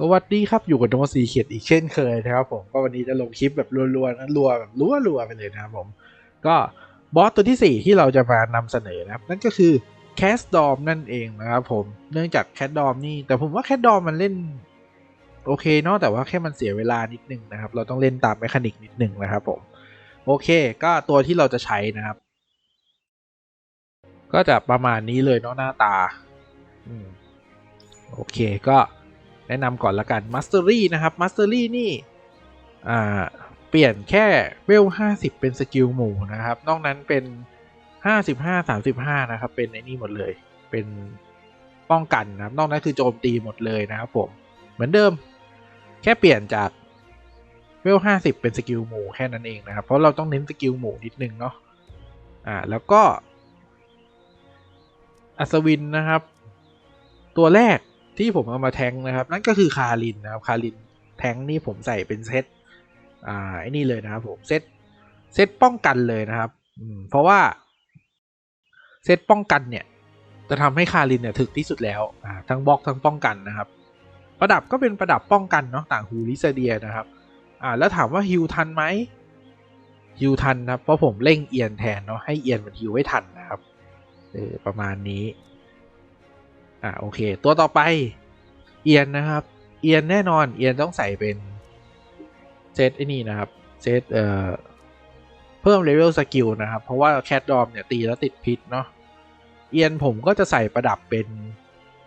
สวัสดีครับ อยู่กับโนสีเขียดอีกเช่นเคยนะครับผมก็วันนี้จะลงคลิปแบบรัวๆนะรัวแบบรัวๆไปเลยนะครับผม ก็บอสตัวที่ 4 ที่เราจะมานำเสนอนะครับ นั่นก็คือแคสดอมนั่นเองนะครับผมเนื่องจากแคสดอมนี่ แต่ผมว่าแคสดอมมันเล่น โอเคเนาะแต่ว่าแค่มันเสียเวลานิดนึงนะครับ เราต้องเล่นตามแมคานิกนิดนึงนะครับผม โอเค ก็ตัวที่เราจะใช้นะครับ ก็จะประมาณนี้เลยเนาะหน้าตา อืมโอเคก็ แนะนำก่อนละกัน Mastery นะครับ Mastery นี่อ่เปลี่ยนแค่เวล 50 เป็นสกิลหมู่นะครับ นอกนั้นเป็น 55 35 นะครับ เป็นไอ้นี่หมดเลย เป็นป้องกันนะครับ นอกนั้นคือโจมตีหมดเลยนะครับผม เหมือนเดิม แค่เปลี่ยนจากเวล 50 เป็นสกิลหมู่แค่นั้นเองนะครับ เพราะเราต้องเน้นสกิลหมู่นิดนึงเนาะ อ่า แล้วก็อัศวินนะครับ ตัวแรก ที่ผมเอามาแทงนะครับ นั่นก็คือคารินนะครับคารินแทงนี่ผมใส่เป็นเซตอ่าไอ้นี่เลยนะครับผมเซตเซตป้องกันเลยนะครับอืมเพราะว่าเซตป้องกันเนี่ย จะทำให้คารินเนี่ยถึกที่สุดแล้วอ่าทั้งบล็อกทั้งป้องกันนะครับ ประดับก็เป็นประดับป้องกันเนาะต่างหูลิซาเดียนะครับอ่าแล้วถามว่าฮิวทันไหมฮิวทันนะครับเพราะผมเร่งเอียนแทนเนาะให้เอียนมันฮิวไว้ทันนะครับเออประมาณนี้ อ่าโอเค ตัวต่อไปเอียนนะครับ เอียนแน่นอนเอียนต้องใส่เป็นเซตไอ้นี่นะครับเซตเอ่อเพิ่มเลเวลสกิลนะครับ เพราะว่าแคทดอมเนี่ยตีแล้วติดพิษเนาะเอียนผมก็จะใส่ประดับเป็น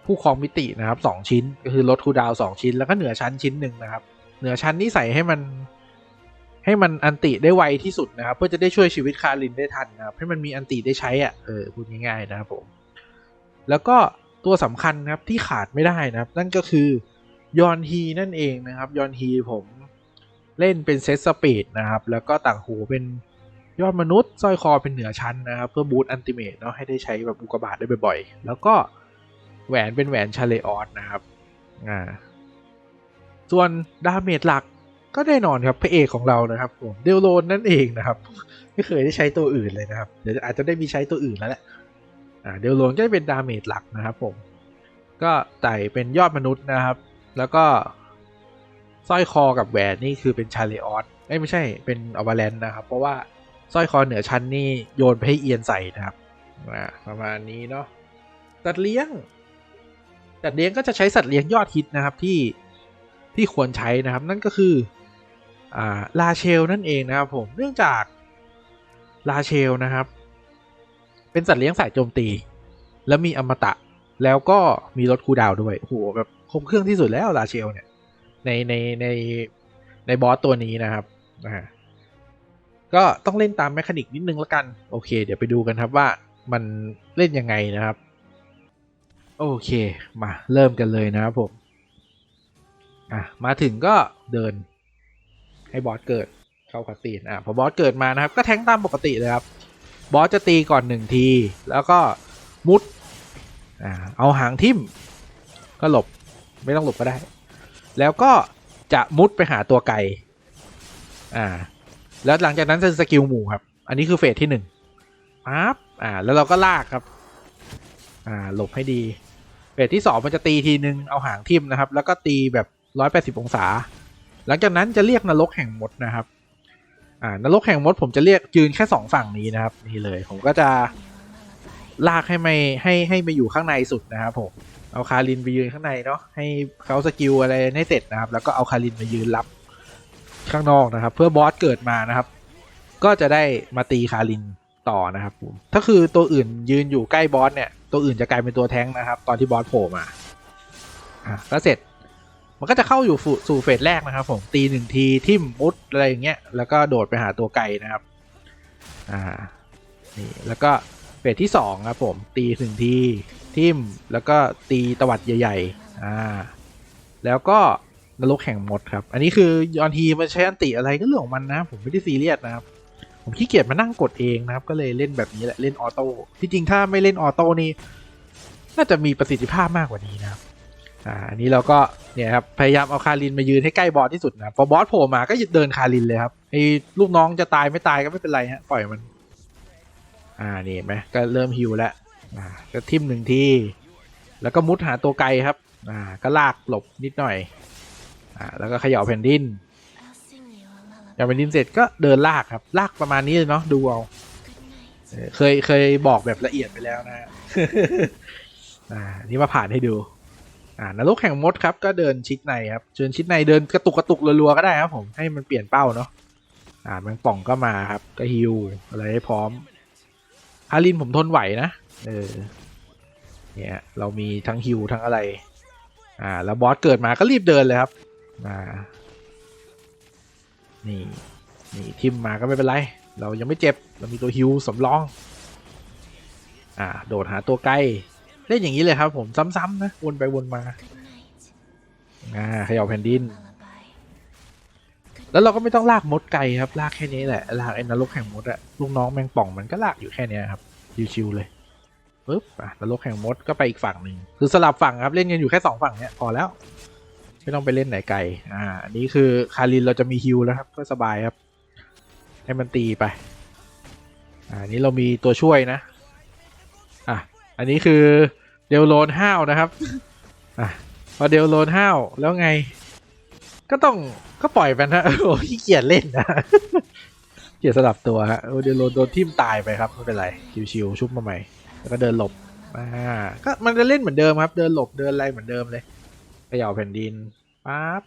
ผู้ครองมิตินะครับสองชิ้นก็คือลดคูดาวสองชิ้น แล้วก็เหนือชั้นชิ้นหนึ่งนะครับ เหนือชั้นนี่ใส่ให้มันให้มันอันติได้ไวที่สุดนะครับ เพื่อจะได้ช่วยชีวิตคารินได้ทันนะครับให้มันมีอันติได้ใช้อะเออพูดง่ายๆนะครับผม แล้วก็ ตัวสำคัญครับที่ขาดไม่ได้นะครับ นั่นก็คือยอนฮีนั่นเองนะครับยอนฮีผมเล่นเป็นเซตสปีดนะครับ แล้วก็ต่างหูเป็นยอดมนุษย์สร้อยคอเป็นเหนือชั้นนะครับ เพื่อบูตอันติเมตเนาะให้ได้ใช้แบบอุกกาบาตได้บ่อยๆ แล้วก็แหวนเป็นแหวนชาเลออสนะครับอ่าส่วนดาเมจหลักก็แน่นอนครับพระเอกของเรานะครับผมเดลโลนนั่นเองนะครับ ไม่เคยได้ใช้ตัวอื่นเลยนะครับ เดี๋ยวอาจจะได้มีใช้ตัวอื่นแล้วแหละ อ่าเดลโลนก็จะเป็นดาเมจหลักนะครับผม ก็ไต่เป็นยอดมนุษย์นะครับ แล้วก็สร้อยคอกับแหวนนี่คือเป็นชาเลออสเอ้ยไม่ใช่เป็นอวาแลนนะครับ เพราะว่าสร้อยคอเหนือชั้นนี่โยนไปให้เอียนใส่นะครับประมาณนี้เนาะสัตว์เลี้ยงสัตว์เลี้ยงก็จะใช้สัตว์เลี้ยงยอดฮิตนะครับที่ที่ควรใช้นะครับ นั่นก็คืออ่าลาเชลนั่นเองนะครับผมเนื่องจากลาเชลนะครับ เป็นสัตว์เลี้ยงสายโจมตี แล้วมีอมตะ แล้วก็มีลดคูดาวด้วยโหแบบครบเครื่องที่สุดแล้วลาเชลเนี่ย ในในในในบอสตัวนี้นะครับนะฮะก็ต้องเล่นตามแมคานิกนิดนึงแล้วกัน โอเค เดี๋ยวไปดูกันครับว่ามันเล่นยังไงนะครับ โอเค มาเริ่มกันเลยนะครับผมอะมาถึงก็เดินให้บอสเกิดเข้าคาตีนอะพอบอสเกิดมานะครับ ก็แทงตามปกติเลยครับ บอสจะตีก่อนหนึ่งที แล้วก็มุดเอาหางทิ่ม ก็หลบไม่ต้องหลบก็ได้ แล้วก็จะมุดไปหาตัวไก่อ่า แล้วหลังจากนั้นจะสกิลหมู่ครับ อันนี้คือเฟสที่หนึ่งปั๊บอ่า แล้วเราก็ลากครับ อ่า หลบให้ดี เฟสที่สองมันจะตีทีนึง เอาหางทิ่มนะครับ แล้วก็ตีแบบร้อยแปดสิบองศา หลังจากนั้นจะเรียกนรกแห่งมดนะครับ อ่านรกแห่งมดผมจะเรียกยืนแค่สองฝั่งนี้นะครับ นี่เลย ผมก็จะลากให้ไม่ให้ให้มาอยู่ข้างในสุดนะครับผมเอาคารินไปยืนข้างในเนาะให้เขาสกิลอะไรให้เสร็จนะครับ แล้วก็เอาคารินมายืนรับข้างนอกนะครับ เพื่อบอสเกิดมานะครับ ก็จะได้มาตีคารินต่อนะครับผมถ้าคือตัวอื่นยืนอยู่ใกล้บอสเนี่ยตัวอื่นจะกลายเป็นตัวแท้งนะครับ ตอนที่บอสโผล่มาอะก็เสร็จ มันก็จะเข้าอยู่สู่เฟสแรกนะครับผมตีหนึ่งทีทิมมุดอะไรอย่างเงี้ยแล้วก็โดดไปหาตัวไก่นะครับอ่านี่แล้วก็เฟสที่สองครับผมตีหนึ่งทีทิมแล้วก็ตีตวัดใหญ่ๆอ่าแล้วก็นรกแห่งมดครับ อันนี้คือยอนทีมันใช้อันติอะไรก็เรื่องของมันนะผมไม่ได้ซีเรียสนะครับ ผมขี้เกียจมานั่งกดเองนะครับ ก็เลยเล่นแบบนี้แหละเล่นออโต้ที่จริงถ้าไม่เล่นออโต้นี่น่าจะมีประสิทธิภาพมากกว่านี้นะครับ อ่าอันนี้เราก็เนี่ยครับพยายามเอาคารินมายืนให้ใกล้บอสที่สุดนะพอบอสโผล่มาก็หยุดเดินคารินเลยครับไอ้ลูกน้องจะตายไม่ตายก็ไม่เป็นไรฮะปล่อยมัน อ่านี่เห็นไหมก็เริ่มฮิวแล้วอ่าก็ทิมหนึ่งทีแล้วก็มุดหาตัวไกลครับอ่าก็ลากหลบนิดหน่อยอ่าแล้วก็เขย่าแผ่นดิน I'll sing you a เขย่าแผ่นดินเสร็จก็เดินลากครับลากประมาณนี้เลยเนาะดูเอาเคยเคยบอกแบบละเอียดไปแล้วนะอ่านี่มาผ่านให้ดู อ่านรกแข่งมดครับก็เดินชิดในครับเดินชิดในเดินกระตุกกระตุกรัวๆก็ได้ครับผมให้มันเปลี่ยนเป้าเนาะอ่าแมงป่องก็มาครับก็ฮิวอะไรให้พร้อมฮารินผมทนไหวนะเออเนี่ยเรามีทั้งฮิวทั้งอะไร อ่า แล้วบอสเกิดมาก็รีบเดินเลยครับอ่านี่นี่ทิมมาก็ไม่เป็นไร เรายังไม่เจ็บ เรามีตัวฮิวสำรอง อ่า โดดหาตัวใกล้ เล่นอย่างนี้เลยครับผมซ้ำๆนะวนไปวนมาอ่าขย่าแผ่นดิน แล้วเราก็ไม่ต้องลากมดไกลครับ ลากแค่นี้แหละ ลากไอ้นรกแห่งมดอะลูกน้องแมงป่องมันก็ลากอยู่แค่นี้ครับชิวๆเลยปึ๊บอะนรกแห่งมดก็ไปอีกฝั่งหนึ่งคือสลับฝั่งครับเล่นกันอยู่แค่สองฝั่งเนี้ยพอแล้ว ไม่ต้องไปเล่นไหนไกลอ่าอันนี้คือคารินเราจะมีฮิลแล้วครับก็สบายครับ ให้มันตีไปอ่าอันนี้เรามีตัวช่วยนะอะ อันนี้คือเดลโลนห้าวนะครับอะพอเดลโลนห้าวแล้วไง ก็ต้องก็ปล่อยไปนะโอ้ยขี้เกียจเล่นนะเกียจสลับตัวฮะโอ้เดลโลนโดนทิ่มตายไปครับไม่เป็นไรชิวๆชุบมาใหม่แล้วก็เดินหลบอ่าก็มันจะเล่นเหมือนเดิมครับ เดินหลบเดินอะไรเหมือนเดิมเลยเขย่าแผ่นดินปั๊บ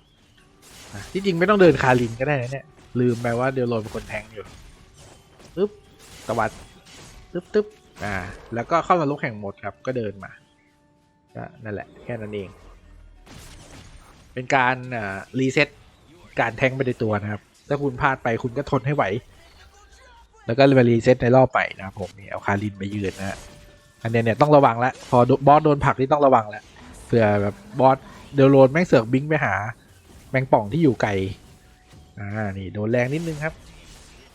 ที่จริงไม่ต้องเดินคารินก็ได้นะเนี่ย ลืมไปว่าเดลโลนเป็นคนแทงอยู่ปึ๊บตวัดตึ๊บตึ๊บ อ่าแล้วก็เข้ามาลุกแข่งหมดครับก็เดินมาก็นั่นแหละแค่นั้นเอง เป็นการอ่ารีเซ็ตการแทงไปในตัวนะครับถ้าคุณพลาดไปคุณก็ทนให้ไหว แล้วก็มารีเซ็ตในรอบใหม่นะครับผมนี่เอาคารินไปยืนนะอันเนี้ยเนี่ยต้องระวังแล้วพอบอสโดนผลักนี่ต้องระวังแล้วเผื่อแบบบอสเดลโรนแม่งเสือกบิงไปหา แมงป่องที่อยู่ไกลอ่านี่โดนแรงนิดนึงครับ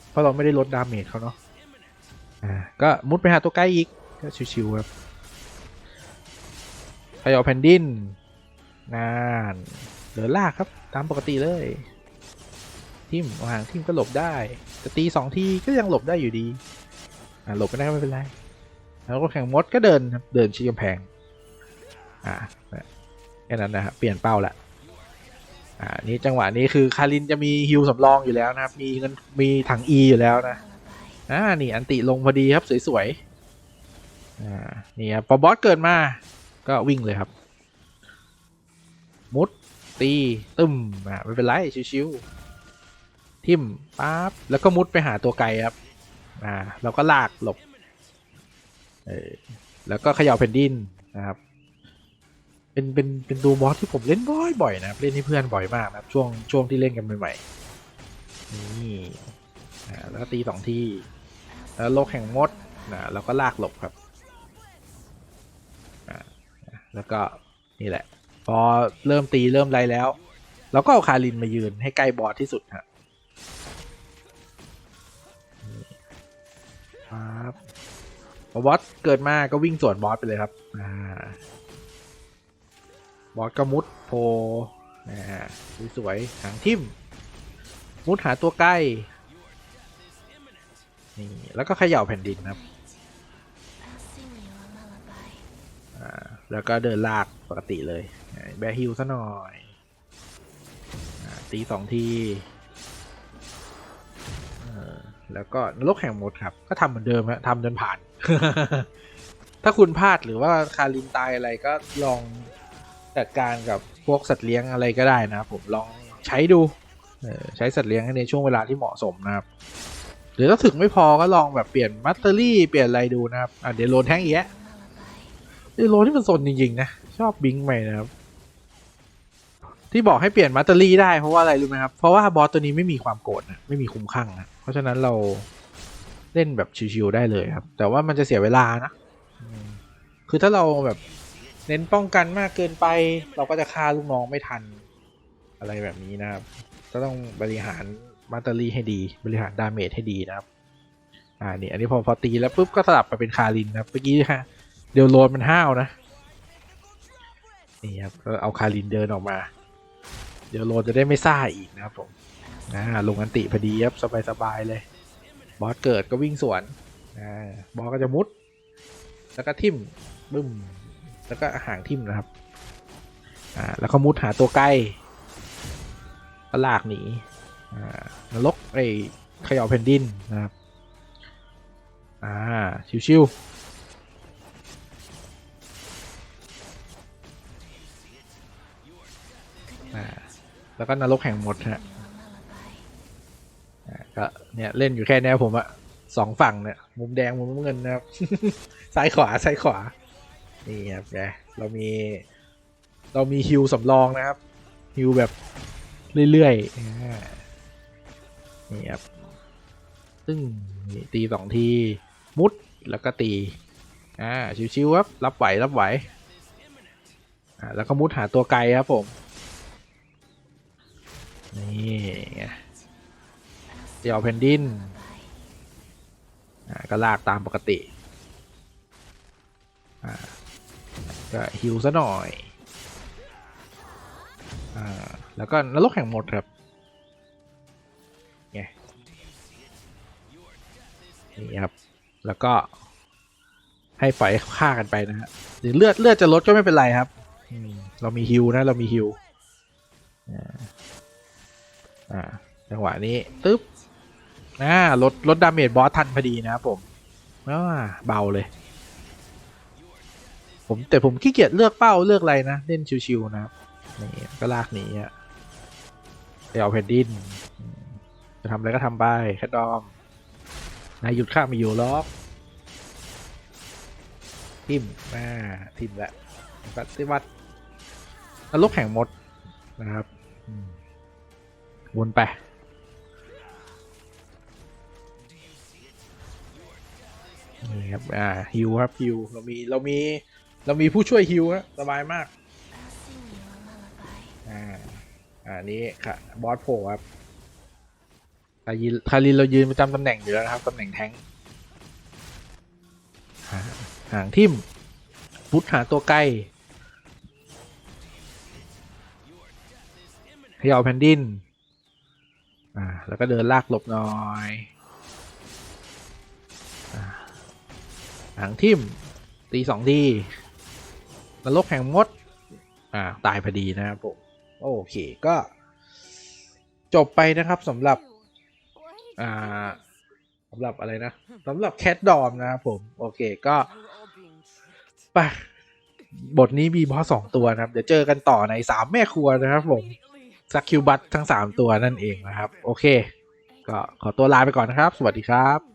เพราะเราไม่ได้ลดดาเมจเขาเนาะ อ่าก็มุดไปหาตัวใกล้อีกก็ชิวๆครับขยอแผ่นดินนานเดินลากครับตามปกติเลยทิมวางทิมก็หลบได้แต่ตีสองทีก็ยังหลบได้อยู่ดีอ่าหลบไม่ได้ก็ไม่เป็นไรแล้วก็แข่งมดก็เดินครับเดินชี้กำแพงอ่าแค่นั้นนะครับเปลี่ยนเป้าละอ่านี่จังหวะนี้คือคารินจะมีฮิวสำรองอยู่แล้วนะครับมีเงินมีถัง E อยู่แล้วนะ อ่านี่อันติลงพอดีครับสวยๆอ่านี่ครับพอบอสเกิดมาก็วิ่งเลยครับ มุดตีตึมอ่าไม่เป็นไรชิวๆทิมปั๊บแล้วก็มุดไปหาตัวไกลครับอ่าเราก็ลากหลบเออแล้วก็เขย่าแผ่นดินนะครับเป็นเป็นเป็นตัวบอสที่ผมเล่นบ่อยๆนะเล่นให้เพื่อนบ่อยมากนะช่วงช่วงที่เล่นกันใหม่ๆนี่ แล้วก็ตีสองที แล้วโลกแห่งมดนะเราก็ลากหลบครับ แล้วก็นี่แหละ พอเริ่มตีเริ่มไรแล้ว เราก็เอาคารินมายืนให้ใกล้บอสที่สุดฮะครับบอสเกิดมาก็วิ่งสวนบอสไปเลยครับบอสก็มุดโพอ่าสวยๆหางทิ่ม มุดหาตัวใกล้ นี่ แล้วก็เขย่าแผ่นดินครับอ่าแล้วก็เดินลากปกติเลย แบฮิลซะหน่อยอตีสองทีเออแล้วก็นรกแห่งหมดครับ ก็ทำเหมือนเดิมฮะทำจนผ่าน ถ้าคุณพลาดหรือว่าคารินตายอะไรก็ลองจัดการกับพวกสัตว์เลี้ยงอะไรก็ได้นะครับผมลองใช้ดูเออใช้สัตว์เลี้ยงในช่วงเวลาที่เหมาะสมนะครับ หรือถ้าถึงไม่พอก็ลองแบบเปลี่ยนมัตเตอรี่เปลี่ยนอะไรดูนะครับอะเดี๋ยวโลนแท่งแยะ Lullaby. เดโลนที่มันสนจริงๆนะชอบบิงใหม่นะครับ ที่บอกให้เปลี่ยนมัตเตอรี่ได้เพราะว่าอะไรรู้ไหมครับเพราะว่าบอสตัวนี้ไม่มีความโกรธนะไม่มีคุ้มข้างนะเพราะฉะนั้นเราเล่นแบบชิวๆได้เลยครับ แต่ว่ามันจะเสียเวลานะคือถ้าเราแบบเน้นป้องกันมากเกินไป เราก็จะฆ่าลูกน้องไม่ทันอะไรแบบนี้นะครับก็ต้องบริหาร มัตเตอรี่ให้ดี บริหารดาเมจให้ดีนะครับ อ่านี่อันนี้พอพอตีแล้วปุ๊บก็สลับไปเป็นคารินนะเมื่อกี้ฮะเดี๋ยวโลนมันห้าวนะ นี่ครับก็เอาคารินเดินออกมา เดี๋ยวโลนจะได้ไม่ซ่าอีกนะครับผมอ่าลงอันติพอดีครับสบายๆเลย บอสเกิดก็วิ่งสวนอ่าบอสก็จะมุด แล้วก็ทิมบึ้ม แล้วก็ห่างทิมนะครับ อ่าแล้วก็มุดหาตัวใกล้ก็ลากหนี นรกไอ้ขย่าแผ่นดินนะครับ อ่า ชิวๆอาแล้วก็นรกแห่งหมดฮะก็เนี่ย เล่นอยู่แค่เนี้ยผมอะสองฝั่งเนี่ย มุมแดง มุมน้ำเงินนะครับ ซ้ายขวา ซ้ายขวา นี่ครับแกเรามี เรามีฮิวสำรองนะครับ ฮิวแบบเรื่อยๆ นี่ครับซึ่งตีสองทีมุดแล้วก็ตีอ่าชิวๆครับรับไหวรับไหวอ่าแล้วก็มุดหาตัวไกลครับผมนี่ไงเดี่ยวแผ่นดินอ่าก็ลากตามปกติอ่าก็ฮิวซะหน่อยอ่าแล้วก็นรกแห่งหมดครับ นี่ครับ แล้วก็ ให้ไฟฆ่ากันไปนะฮะหรือเลือดเลือดจะลดก็ไม่เป็นไรครับเรามีฮิวนะ เรามีฮิวอ่าจังหวะนี้ตึ๊บอ่าลดลดดาเมจบอสทันพอดีนะครับผมอ่าเบาเลย ผมแต่ผมขี้เกียจเลือกเป้าเลือกอะไรนะ เล่นชิวๆนะครับนี่ก็ลากหนีอะไปเอาแผ่นดินจะทำอะไรก็ทำไปแคดดอม นายหยุดข้าม่อยู่ล็อกทิมอ่าทิมแหละปฏิวัตินรกแห่งมดนะครับวนไปนี่ครับอ่าฮิวครับฮิวเรามีเรามีเรามีผู้ช่วยฮิวฮะสบายมากอ่าอ่านี้ค่ะบอสโผล่ครับ คารินคารินเรายืนประจำตำแหน่งอยู่แล้วนะครับตำแหน่งแทงค์อ่าหางทิมพุทหาตัวใกล้ขย่าแผ่นดิน อ่า แล้วก็เดินลากหลบหน่อยอ่าหางทิมตีสองทีนรกแห่งมด อ่า ตายพอดีนะครับผม โอเค ก็ จบไปนะครับสำหรับ อ่าสำหรับอะไรนะสำหรับแคทดอมนะครับผม โอเคก็ไปบทนี้มีบอสสองตัวนะครับ เดี๋ยวเจอกันต่อในสามแม่ครัวนะครับผมสักคิวบัตทั้งสามตัวนั่นเองนะครับ โอเค ก็ขอตัวลาไปก่อนนะครับ สวัสดีครับ